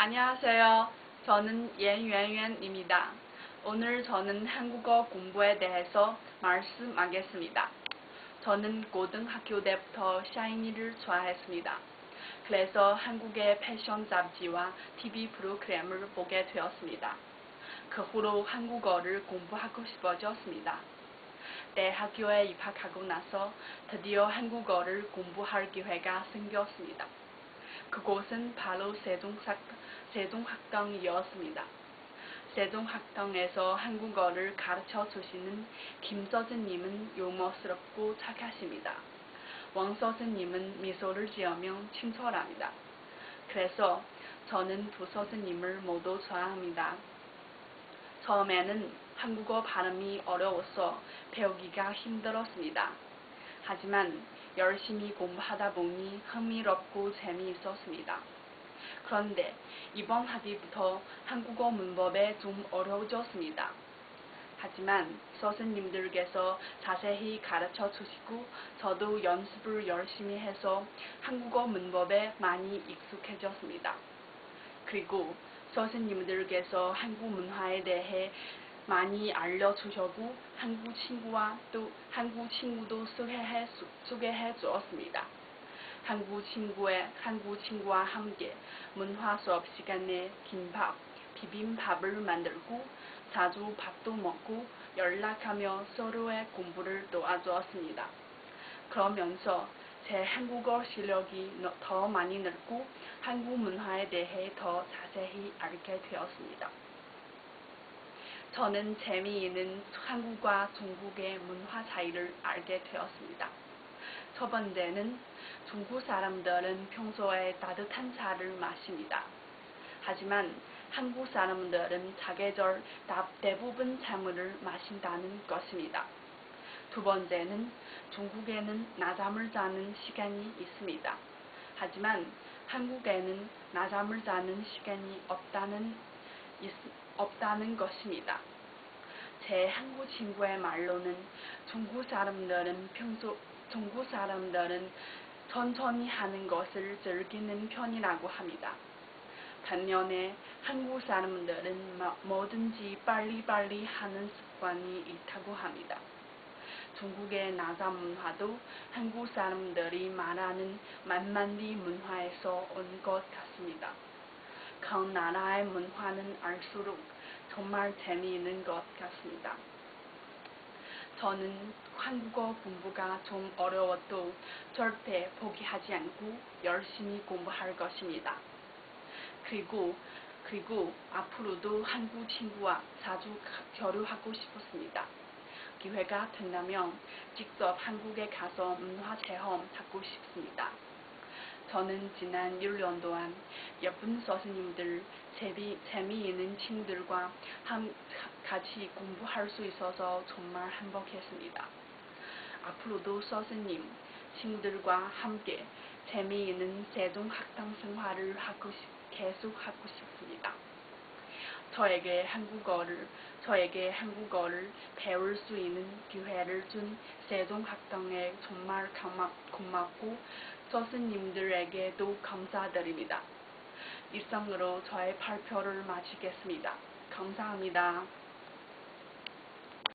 안녕하세요. 저는 옌유엔유엔입니다. 오늘 저는 한국어 공부에 대해서 말씀하겠습니다. 저는 고등학교 때부터 샤이니를 좋아했습니다. 그래서 한국의 패션 잡지와 TV 프로그램을 보게 되었습니다. 그 후로 한국어를 공부하고 싶어졌습니다. 대학교에 입학하고 나서 드디어 한국어를 공부할 기회가 생겼습니다. 그곳은 바로 세종학, 세종학당이었습니다. 세종학당에서 한국어를 가르쳐 주시는 김서진님은 유머스럽고 착하십니다. 왕서진님은 미소를 지으며 친절합니다. 그래서 저는 두 서진님을 모두 좋아합니다. 처음에는 한국어 발음이 어려워서 배우기가 힘들었습니다. 하지만 열심히 공부하다 보니 흥미롭고 재미있었습니다. 그런데 이번 학기부터 한국어 문법에 좀 어려워졌습니다. 하지만 선생님들께서 자세히 가르쳐 주시고 저도 연습을 열심히 해서 한국어 문법에 많이 익숙해졌습니다. 그리고 선생님들께서 한국 문화에 대해 많이 알려주셨고 한국 친구와 또 한국 친구도 소개해, 소개해 주었습니다. 한국 친구의 한국 친구와 함께 문화 수업 시간에 김밥, 비빔밥을 만들고 자주 밥도 먹고 연락하며 서로의 공부를 도와주었습니다. 그러면서 제 한국어 실력이 더 많이 늘고 한국 문화에 대해 더 자세히 알게 되었습니다. 저는 재미있는 한국과 중국의 문화 차이를 알게 되었습니다. 첫 번째는 중국 사람들은 평소에 따뜻한 차를 마십니다. 하지만 한국 사람들은 사계절 대부분 차물을 마신다는 것입니다. 두 번째는 중국에는 낮잠을 자는 시간이 있습니다. 하지만 한국에는 낮잠을 자는 시간이 없다는, 있, 없다는 것입니다. 제 한국 친구의 말로는 중국 사람들은 평소 중국 사람들은 천천히 하는 것을 즐기는 편이라고 합니다. 반면에 한국 사람들은 뭐든지 빨리빨리 하는 습관이 있다고 합니다. 중국의 나자 문화도 한국 사람들이 말하는 만만리 문화에서 온 것 같습니다. 그 나라의 문화는 알수록 정말 재미있는 것 같습니다. 저는 한국어 공부가 좀 어려워도 절대 포기하지 않고 열심히 공부할 것입니다. 그리고 그리고 앞으로도 한국 친구와 자주 교류하고 싶었습니다. 기회가 된다면 직접 한국에 가서 문화 체험 하고 싶습니다. 저는 지난 1년 동안 예쁜 선생님들, 재미, 재미있는 친구들과 함, 같이 공부할 수 있어서 정말 행복했습니다. 앞으로도 선생님, 친구들과 함께 재미있는 세종학당 생활을 하고 싶, 계속 하고 싶습니다. 저에게 한국어를 저에게 한국어를 배울 수 있는 기회를 준 세종학당에 정말 고맙고 선생님들에게도 감사드립니다. 이상으로 저의 발표를 마치겠습니다. 감사합니다.